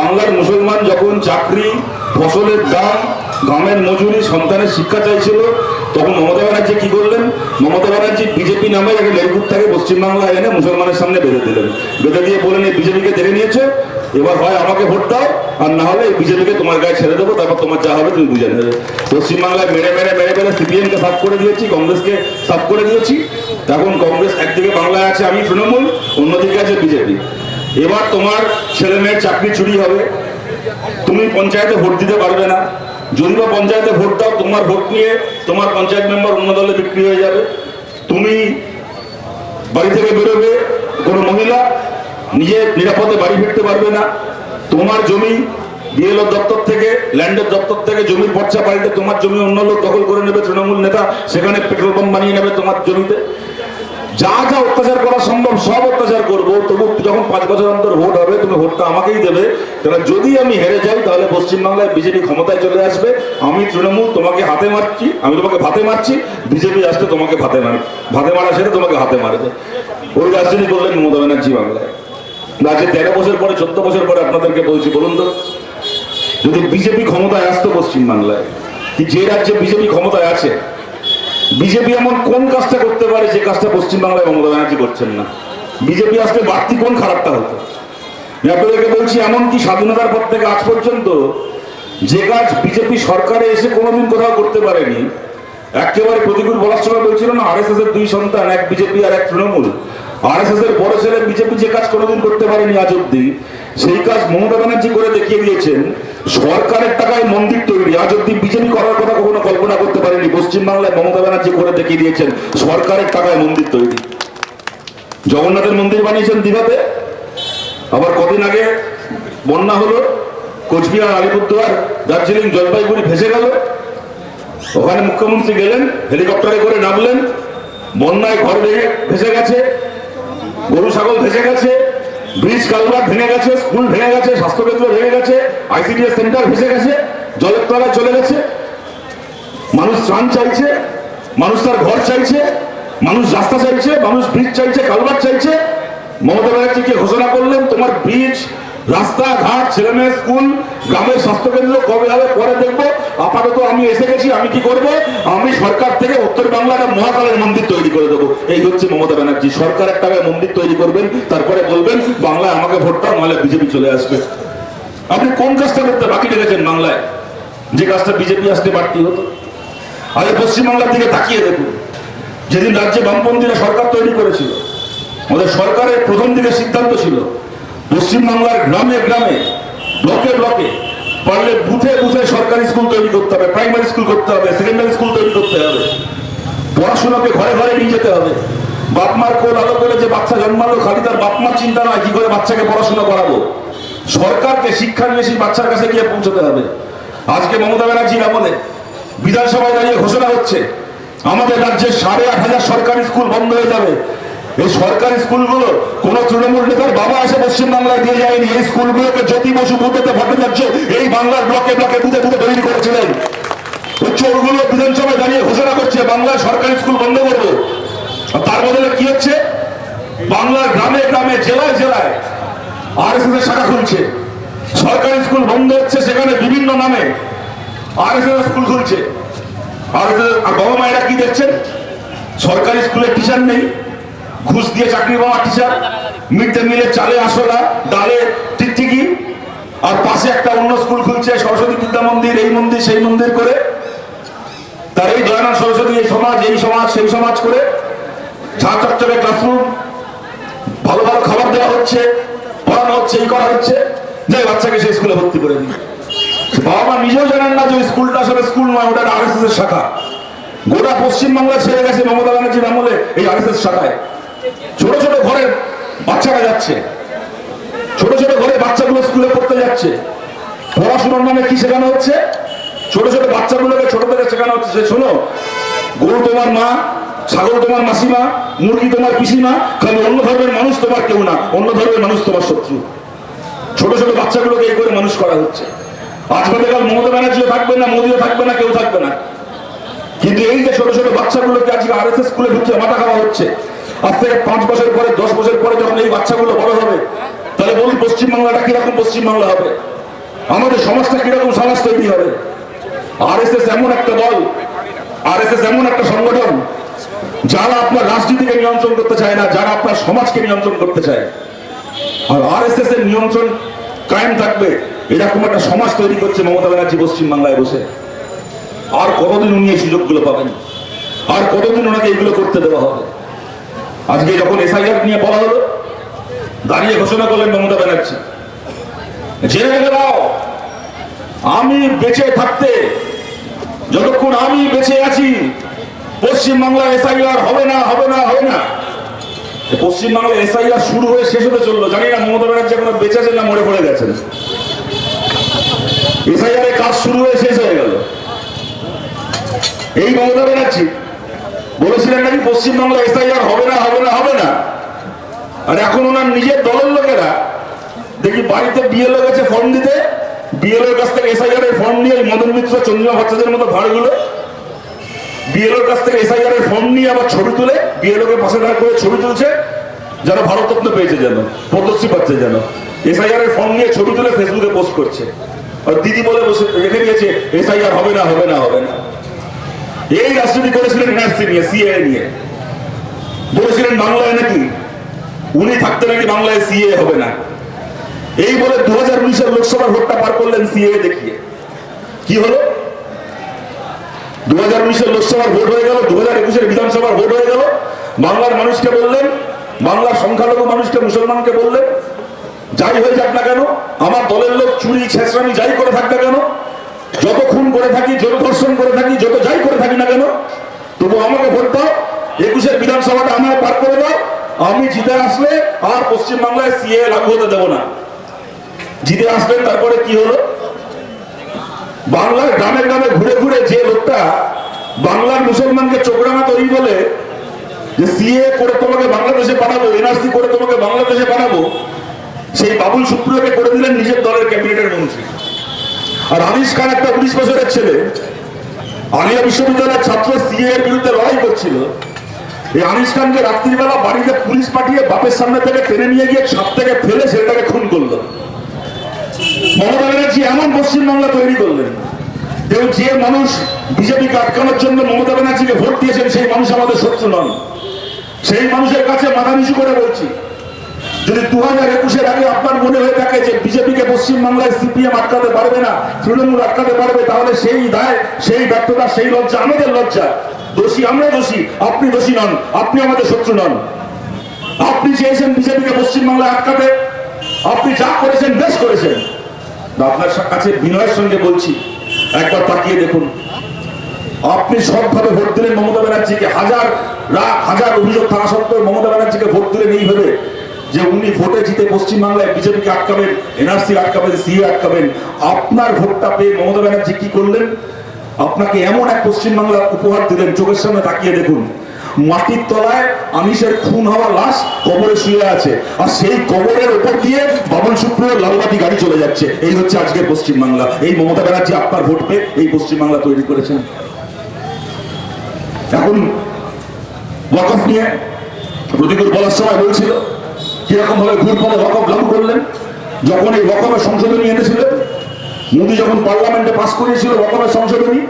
বাংলার মুসলমান যখন চাকরি, ফসলের দাম গ্রামের মজুরি, সন্তানের শিক্ষা চাইছিল, তখন মমতা ব্যানার্জি কি করলেন? মমতা ব্যানার্জি বিজেপি নামে একটা লেরগুট থেকে পশ্চিমবাংলায় এনে মুসলমানের সামনে বেঁধে দিলেন। বেঁধে দিয়ে বলেন, এই বিজেপিকে দেখে নিয়েছে, এবার হয় আমাকে ভোট দাও, আর না হলে এই বিজেপিকে তোমার গায়ে ছেড়ে দেবো, তারপর তোমার যা হবে তুমি বুঝে নেবে। পশ্চিমবাংলায় মেরে মেরে মেরে মেরে সিপিএমকে সাফ করে দিয়েছি, কংগ্রেসকে সাফ করে দিয়েছি। এখন কংগ্রেস একদিকে বাংলায় আছে আমি তৃণমূল, অন্যদিকে আছে বিজেপি। এবার তোমার ছেলে মেয়ের চাকরি চুরি হবে। তুমি পঞ্চায়েতে ভোট দিতে পারবে না। যদি বা পঞ্চায়েতে ভোট দাও, তোমার ভোট নিয়ে তোমার পঞ্চায়েত মেম্বার অন্য দলে বিক্রি হয়ে যাবে। তুমি বাড়ি থেকে বেরোবে, কোনো মহিলা নিজে নিরাপদে বাড়ি ফিরতে পারবে না। তোমার জমি বিএলও দপ্তর থেকে, ল্যান্ডের দপ্তর থেকে জমির পর্চা বাড়িতে তোমার জমি অন্য লোক দখল করে নেবে, তৃণমূল নেতা, সেখানে পেট্রোল পাম্প বানিয়ে নেবে তোমার জমিতে। যা যা অত্যাচার করা সম্ভব, সব অত্যাচার করব। তবু যখন পাঁচ বছর অন্তর ভোট হবে, তুমি ভোটটা আমাকেই দেবে। কারণ যদি আমি হেরে যাই, তাহলে পশ্চিমবাংলায় বিজেপি ক্ষমতায় চলে আসবে। আমি তৃণমূল তোমাকে হাতে মারছি, আমি তোমাকে ভাতে মারছি, বিজেপি আসতে তোমাকে ভাতে মার, ভাতে মারা সেরে তোমাকে হাতে মারবে। ওই রাজনীতি করলেন মমতা ব্যানার্জি বাংলায়। রাজ্যে তেরো বছর পরে, চোদ্দ বছর পরে আপনাদেরকে বলছি, বলুন তো, যদি বিজেপি ক্ষমতায় আসতো পশ্চিমবাংলায় যে রাজ্যে বিজেপি ক্ষমতায় আছে বিজেপি এমন কোন কাজটা করতে পারে, যে কাজটা পশ্চিমবাংলায় মমতা ব্যানার্জি করছেন না? বিজেপি আসলে বাড়তি কোন খারাপটা হতো আমি আপনাদেরকে বলছি, এমনকি স্বাধীনতার পর থেকে আজ পর্যন্ত যে কাজ বিজেপি সরকারে এসে কোনোদিন কোথাও করতে পারেনি, একেবারে প্রতিকূল বলার সময় বলছিল না আরএসএস এর দুই সন্তান, এক বিজেপি আর এক তৃণমূল। আরএসএস এর বড় ছেলে বিজেপি যে কাজ কোনোদিন করতে পারেনি আজ অব্দি সেই কাজ মমতা ব্যানার্জি করে দেখিয়ে দিয়েছেন। সরকারের টাকায় মন্দির তৈরি। আজ অব্দি বিজেপি করার কথা কখনো কল্পনা করতে পারেনি। পশ্চিমবাংলায় মমতা ব্যানার্জি করে দেখিয়ে দিয়েছেন, সরকারের টাকায় মন্দির তৈরি। জগন্নাথের মন্দির বানিয়েছেন দীঘাতে। আবার কদিন আগে বন্যা হলো, কোচবিহার, আলিপুরদুয়ার, দার্জিলিং, জলপাইগুড়ি ভেসে গেল। ওখানে মুখ্যমন্ত্রী গেলেন, হেলিকপ্টারে করে নামলেন। বন্যায় ঘর ভেসে গেছে, গরু, ছাগল ভেসে গেছে। ব্রিজ কালভার ভেঙে গেছে, স্কুল ভেঙে গেছে, স্বাস্থ্যকেন্দ্র ভেঙে গেছে, আইসিডিএস সেন্টার ভেসে গেছে, জলের তলায় চলে গেছে। মানুষ ত্রাণ চাইছে, মানুষ তার ঘর চাইছে, মানুষ রাস্তা চাইছে, মানুষ ব্রিজ চাইছে কালভার চাইছে। মমতা ব্যানার্জিকে ঘোষণা করলেন, তোমার ব্রিজ রাস্তা ঘাট ছেলে মেয়ে স্কুল, গ্রামের স্বাস্থ্যকেন্দ্র, কবে হবে, পরে দেখব। আপাতত আমি এসে গেছি, আমি কি করব? আমি সরকার থেকে উত্তর বাংলার মহাকালের মন্দির তৈরি করে দেবো। এই হচ্ছে মমতা ব্যানার্জি। সরকার একটা মন্দির তৈরি করবেন, তারপরে বলবেন, বাংলায় আমাকে ভোটটা নাহলে বিজেপি চলে আসবে। আপনি কোন কাজটা করতে বাকি রেখেছেন বাংলায়? যে কাজটা বিজেপি আসতে বাড়তি হতো। আগে পশ্চিমবাংলার দিকে তাকিয়ে দেখুন। যেদিন রাজ্যে বামপন্থীরা সরকার তৈরি করেছিল, আমাদের সরকারের প্রথম দিকে সিদ্ধান্ত ছিল পশ্চিমবাংলার গ্রামে গ্রামে, ব্লকে ব্লকে পারলে বুথে বুথে সরকারি স্কুল তৈরি করতে হবে, প্রাইমারি স্কুল করতে হবে, সেকেন্ডারি স্কুল তৈরি করতে হবে। পড়াশোনাকে ঘরে ঘরে নিয়ে যেতে হবে। বাপ মার কোল আলো করে যে বাচ্চা জন্মালো, খালি তার বাপ মার চিন্তা নয় কি করে বাচ্চাকে পড়াশোনা করাবো? সরকারকে শিক্ষা নিয়ে সেই বাচ্চার কাছে গিয়ে পৌঁছতে হবে। আজকে মমতা ব্যানার্জির আমলে বিধানসভায় দাঁড়িয়ে ঘোষণা হচ্ছে, আমাদের রাজ্যের সাড়ে আট হাজার সরকারি স্কুল বন্ধ হয়ে যাবে। এই সরকারি স্কুলগুলো, কোন তৃণমূল নেতার বাবা এসে পশ্চিমবাংলায় দিয়ে যায়নি। এই স্কুলগুলোকে জ্যোতি বসু বুথেতে ভট্টাচার্য এই বাংলার ব্লকে ব্লকে বুথে বুথে তৈরি করেছিলেন। চোরগুলো বিধানসভায় দাঁড়িয়ে ঘোষণা করছে বাংলায় সরকারি স্কুল বন্ধ করব। তার বদলে কি হচ্ছে? বাংলার গ্রামে গ্রামে, জেলায় জেলায় আর এস এর শাখা খুলছে। সরকারি স্কুল বন্ধ হচ্ছে সেখানে বিভিন্ন নামে আর এস স্কুল খুলছে। আর আর বাবা মায়েরা কি দেখছেন? সরকারি স্কুলে টিচার নেই। ঘুষ দিয়ে চাকরি পাওয়া টিচার মিড ডে মিলে চালে আসলা, ডালে টিকটিকি আর পাশে একটা অন্য স্কুল খুলছে, সরস্বতী বিদ্যা মন্দির, এই মন্দির, সেই মন্দির করে। তার এই দয়ানন্দ সরস্বতী, এই সমাজ এই সমাজ, সেই সমাজ করে চকচকে ক্লাসরুম ভালো ভালো খাবার দেওয়া হচ্ছে, পড়ানো হচ্ছে এই করা হচ্ছে। যাই বাচ্চাকে সেই স্কুলে ভর্তি করে দিই। বাবা মা নিজেও জানেন না যে স্কুলটা আসলে স্কুল নয়, ওটা আরএসএস এর শাখা। গোটা পশ্চিমবাংলা ছেড়ে গেছে মমতা ব্যানার্জির আমলে এই আরএসএস শাখায়। ছোট ছোট ঘরে বাচ্চারা যাচ্ছে। ছোট ছোট ঘরে বাচ্চাগুলো স্কুলে পড়তে যাচ্ছে। পড়াশোনার নামে কি শেখানো হচ্ছে? ছোট ছোট বাচ্চাগুলোকে ছোট থেকে শেখানো হচ্ছে। যে শোনো, গরু তোমার মা, ছাগল তোমার মাসিমা, মুরগি তোমার পিসিমা, খালি অন্য ধর্মের মানুষ তোমার কেউ না, অন্য ধর্মের মানুষ তোমার শত্রু। ছোট ছোট বাচ্চাগুলোকে এই করে মানুষ করা হচ্ছে। আজ কাল মমতা ব্যানার্জিও থাকবে না, মোদিও থাকবে না, কেউ থাকবে না। কিন্তু এই যে ছোট ছোট বাচ্চাগুলোকে আজকে আর এস স্কুলে ঢুকিয়ে মাথা খাওয়া হচ্ছে আজ থেকে পাঁচ বছর পরে, দশ বছর পরে যখন এই বাচ্চাগুলো বড় হবে, তাহলে বলুন পশ্চিমবাংলাটা কীরকম পশ্চিমবাংলা হবে? আমাদের সমাজটা কীরকম সমাজ তৈরি হবে? আরএসএস এমন একটা দল আরএসএস এমন একটা সংগঠন, যারা আপনার রাজনীতিকে নিয়ন্ত্রণ করতে চায় না, যারা আপনার সমাজকে নিয়ন্ত্রণ করতে চায়। আর আরএসএস এর নিয়ন্ত্রণ কায়েম থাকবে, এরকম একটা সমাজ তৈরি করছে মমতা ব্যানার্জি পশ্চিমবাংলায় বসে। আর কতদিন উনি এই সুযোগগুলো পাবেন? আর কতদিন ওনাকে এগুলো করতে দেওয়া হবে? আজকে যখন এসআইআর নিয়ে বলা হলো, দাঁড়িয়ে ঘোষণা করলেন মমতা ব্যানার্জি। জেনে গেলাও আমি বেঁচে থাকতে, যতক্ষণ আমি বেঁচে আছি পশ্চিমবাংলা এসআইআর হবে না হবে না হবে না। পশ্চিমবাংলা এসআইআর শুরু হয়ে শেষ হতে চলল। জানি না মমতা ব্যানার্জি এখনও বেঁচে আছেন না মরে পড়ে গেছেন। এসআইআর এর কাজ শুরু হয়ে শেষ হয়ে গেল। এই মমতা ব্যানার্জি বলেছিলেন নাকি পশ্চিমবাংলা এসআইআর হবে না হবে না হবে না। আর এখন ওনার নিজের দলের লোকেরা দেখি বাড়িতে বিএলও গেছে ফর্ম দিতে, বিএলওর কাছ থেকে এসআইআর এর ফর্ম নিয়ে মদন মিত্র, চন্দ্রিমা ভট্টাচার্যের মতো ভাড়গুলো বিএলওর কাছ থেকে এসআইআর এর ফর্ম নিয়ে আবার ছবি তুলে বিএলও কে পাশে দাঁড় করে ছবি তুলছে যারা ভারতরত্ন পেয়েছে যেন, পদ্মশ্রী পাচ্ছে যেন। এসআইআর এর ফর্ম নিয়ে ছবি তুলে ফেসবুকে পোস্ট করছে। আর দিদি বলে বসে রেখে দিয়েছে, এসআইআর হবে না হবে না হবে না। এই রাজনীতি করেছিলেন এনআরসি নিয়ে সিএ নিয়ে। বলেছিলেন বাংলায় নাকি? উনি থাকতে নাকি বাংলায় সিএ হবে না। এই বলে দু হাজার উনিশের লোকসভার ভোটটা পার করলেন সিএ দেখিয়ে। কি হলো? দু হাজার উনিশের লোকসভার ভোট হয়ে গেল দু হাজার একুশের বিধানসভার ভোট হয়ে গেল। বাংলার মানুষকে বললেন, বাংলার সংখ্যালঘু মানুষকে, মুসলমানকে বললেন, যাই হয়ে যাক না কেন, আমার দলের লোক চুরি, ছেঁচড়ামি যাই করে থাক না কেন যত খুন করে থাকি, যত ধর্ষণ করে থাকি, যত যাই করে থাকি না কেন, তবু আমাকে ভোট দাও। একুশের বিধানসভাটা আমায় পার করে দাও। আমি জিতে আসলে আর পশ্চিমবাংলায় সিএ লাগু হতে দেবো না। জিতে আসলেন তারপরে কি হলো? বাংলার গ্রামে গ্রামে ঘুরে ঘুরে যে লোকটা বাংলার মুসলমানকে চোখরাঙা তৈরি বলে যে সিএ করে তোমাকে বাংলাদেশে পাঠাবো এনআরসি করে তোমাকে বাংলাদেশে পাঠাবো, সেই বাবুল সুপ্রিয়কে করে দিলেন নিজের দলের আর আনিস খান একটা উনিশ বছরের ছেলে। আলিয়া বিশ্ববিদ্যালয়ের ছাত্র সিএ এর বিরুদ্ধে লড়াই করছিল। এই আনিস খানকে রাত্রিবেলা বাড়িতে পুলিশ পাঠিয়ে বাপের সামনে থেকে টেনে নিয়ে গিয়ে ছাদ থেকে ফেলে ছেলেটাকে খুন করল। মমতা ব্যানার্জি এমন পশ্চিমবাংলা তৈরি করলেন কেউ যে মানুষ বিজেপিকে আটকানোর জন্য মমতা ব্যানার্জিকে ভোট দিয়েছেন, সেই মানুষ আমাদের শত্রু নন। সেই মানুষের কাছে মাথা নিচু করে বলছি যদি দু হাজার একুশের আগে আপনার মনে হয়ে থাকে যে বিজেপিকে পশ্চিমবাংলায় সিপিএম আটকাতে পারবে না, তৃণমূল আটকাতে পারবে, তাহলে সেই দায়, সেই ব্যর্থতা, সেই লজ্জা আমাদের লজ্জা। দোষী আমরা দোষী, আপনি দোষী নন, আপনি আমাদের শত্রু নন। আপনি চেয়েছেন বিজেপিকে পশ্চিমবাংলায় আটকাতে, আপনি যা করেছেন, বেশ করেছেন। আপনার কাছে বিনয়ের সঙ্গে বলছি, একবার তাকিয়ে দেখুন। আপনি সৎভাবে ভোট দিলেন মমতা ব্যানার্জিকে, হাজার লাখ হাজার অভিযোগ থাকা সত্ত্বেও মমতা ব্যানার্জিকে ভোট দিলেন এই ভেবে যে উনি ভোটে জিতে পশ্চিমবাংলায় বিজেপিকে আটকাবেন এনআরসি আটকাবেন, সিএ আটকাবেন, আপনার ভোটটা পেয়ে মমতা ব্যানার্জি কি করলেন? আপনাকে এমন এক পশ্চিমবাংলা উপহার দিলেন, চোখের সামনে তাকিয়ে দেখুন। মাটির তলায় আমিষের খুন হওয়া লাশ কবরে শুয়ে আছে, আর সেই কবরের উপর দিয়ে বাবন সুপ্রিয় লালবাতি গাড়ি চলে যাচ্ছে। এই হচ্ছে আজকের পশ্চিমবাংলা। এই মমতা ব্যানার্জি আপনার ভোট পেয়ে এই পশ্চিমবাংলা তৈরি করেছেন। এখন ওয়াকফ নিয়ে প্রতিকূল বলার সময় বলছিল কীরকম ভাবে ঘুর পদে ওয়াকফ লাগু করলেন? যখন এই ওয়াকফের সংশোধনী এনেছিলেন মোদী যখন পার্লামেন্টে পাশ করিয়েছিল ওয়াকফের সংশোধনী,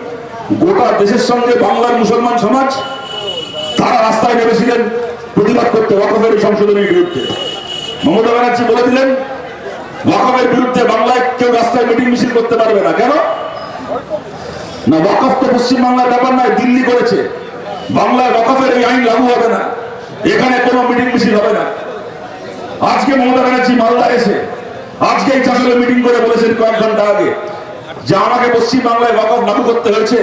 গোটা দেশের সঙ্গে বাংলার মুসলমান সমাজ, তারা রাস্তায় নেমেছিলেন প্রতিবাদ করতে ওয়াকফের এই সংশোধনীর বিরুদ্ধে। মমতা ব্যানার্জি বলে দিলেন ওয়াকফের বিরুদ্ধে বাংলায় কেউ রাস্তায় মিটিং মিছিল করতে পারবে না। কেন? না, ওয়াকফ তো পশ্চিমবাংলার ব্যাপার নয়, দিল্লি করেছে বাংলায় ওয়াকফের এই আইন লাগু হবে না। এখানে কোনো মিটিং মিছিল হবে না। আজকে মমতা ব্যানার্জি মালদা এসে আজকে এই চাষলে মিটিং করে বলেছেন কয়েক ঘণ্টা আগে যে আমাকে পশ্চিম বাংলায় ওয়াকফ লাগু করতে হয়েছে।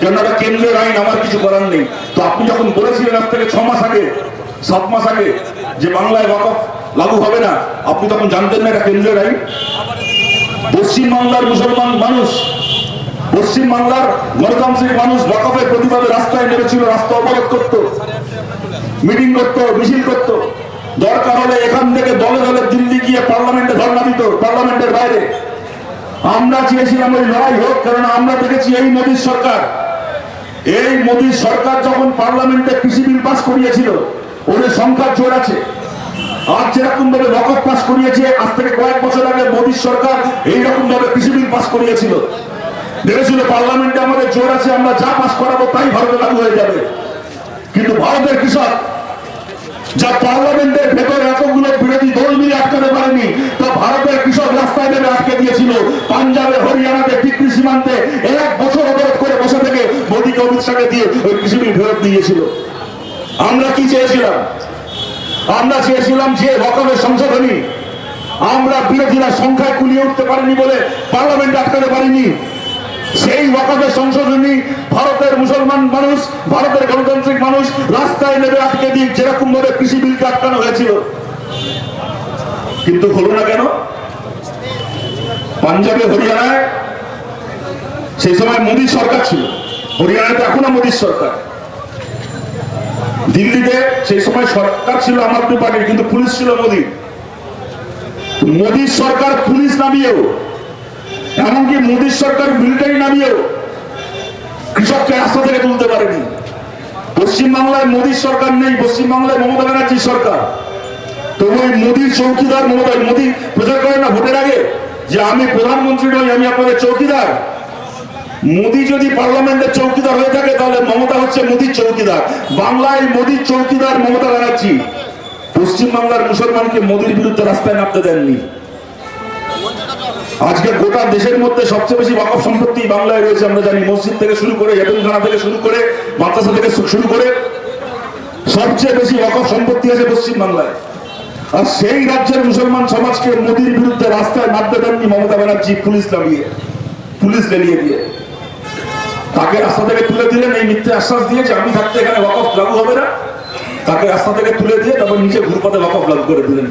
কেন এটা কেন্দ্রের আইন, আমার কিছু করার নেই। তো আপনি যখন বলেছিলেন আজ থেকে ছ মাস আগে, সাত মাস আগে যে বাংলায় ওয়াকফ লাগু হবে না, আপনি তখন জানতেন না এটা কেন্দ্রের আইন? পশ্চিম বাংলার মুসলমান মানুষ পশ্চিম বাংলার গণতান্ত্রিক মানুষ ওয়াকফের প্রতিবাদে রাস্তায় নেমেছিল, রাস্তা অবরোধ করত, মিটিং করত, মিছিল করত। দরকার হলে এখান থেকে দলে দলে দিল্লি গিয়ে পার্লামেন্টে ধর্ণা দিত, পার্লামেন্টের বাইরে। আমরা চেয়েছিলাম ওই লড়াই হোক, কারণ আমরা দেখেছি এই মোদীর সরকার। এই মোদীর সরকার যখন পার্লামেন্টে কৃষি বিল পাস করিয়েছিল, ওদের সংখ্যার জোর আছে। আর যেরকম ভাবে রকম পাস করিয়েছে, আজ থেকে কয়েক বছর আগে মোদী সরকার এইরকম ভাবে কৃষি বিল পাস করিয়েছিল। ভেবেছিল পার্লামেন্টে আমাদের জোর আছে, আমরা যা পাস করাবো তাই ভারতে লাগু হয়ে যাবে। কিন্তু ভারতের কৃষক যা পার্লামেন্টের এতগুলো বিরোধী দল মিলে আটকাতে পারেনি, তা ভারতের কৃষক রাস্তায় নেমে আটকে দিয়েছিল। পাঞ্জাবে হরিয়ানাতে সীমান্তে এক বছর অবরোধ করে বসে থেকে মোদীকে অমিত শাহকে দিয়ে ওই কৃষি বিল ফেরত দিয়েছিল আমরা কি চেয়েছিলাম? আমরা চেয়েছিলাম যে রকমের সংশোধনী। আমরা বিরোধীরা সংখ্যায় কুলিয়ে উঠতে পারিনি বলে পার্লামেন্টে আটকাতে পারিনি। সেই ওয়াকাফের সংশোধনী ভারতের মুসলমান মানুষ, ভারতের গণতান্ত্রিক মানুষ রাস্তায় নেমে আটকে দিয়ে যেরকম ভাবে কৃষি বিলকে আটকানো হয়েছিল। কিন্তু হলো না কেন? পাঞ্জাবে, হরিয়ানায় সেই সময় মোদী সরকার ছিল। হরিয়ানাতে এখনও মোদীর সরকার। দিল্লিতে সেই সময় সরকার ছিল আমার পার্টির, কিন্তু পুলিশ ছিল মোদী মোদীর সরকার পুলিশ নামিয়েও এমনকি মোদীর সরকার মিলিটারি নামিয়েও কৃষককে রাস্তা থেকে তুলতে পারেনি। পশ্চিমবাংলায় মোদীর সরকার নেই, পশ্চিমবাংলায় মমতা ব্যানার্জির সরকার। তবু ওই মোদীর চৌকিদার, মমতা, মোদী প্রচার করেন না ভোটের আগে? যে আমি প্রধানমন্ত্রী নই, আমি আপনাদের চৌকিদার। মোদী যদি পার্লামেন্টের চৌকিদার হয়ে থাকে, তাহলে মমতা হচ্ছে মোদীর চৌকিদার। বাংলায় মোদীর চৌকিদার মমতা ব্যানার্জি। পশ্চিমবাংলার মুসলমানকে মোদীর বিরুদ্ধে রাস্তায় নামতে দেননি। আজকে গোটা দেশের মধ্যে সবচেয়ে বেশি ওয়াকফ সম্পত্তি বাংলায় রয়েছে, আমরা জানি। মসজিদ থেকে শুরু করে এতিমখানা থেকে শুরু করে, মাদ্রাসা থেকে শুরু করে, সবচেয়ে বেশি ওয়াকফ সম্পত্তি আছে পশ্চিম বাংলায়। আর সেই রাজ্যের মুসলমান সমাজকে মোদীর বিরুদ্ধে রাস্তায় নামতে দেননি মমতা ব্যানার্জি পুলিশ নামিয়ে, পুলিশ বেরিয়ে দিয়ে। তাকে রাস্তা থেকে তুলে দিলেন, এই মিথ্যে আশ্বাস দিয়েছে আমি থাকতে এখানে ওয়াকফ লাগু হবে না। তাকে রাস্তা থেকে তুলে দিয়ে তারপর নিচে ঘুরপাতে ওয়াকফ লাগু করে দিলেন।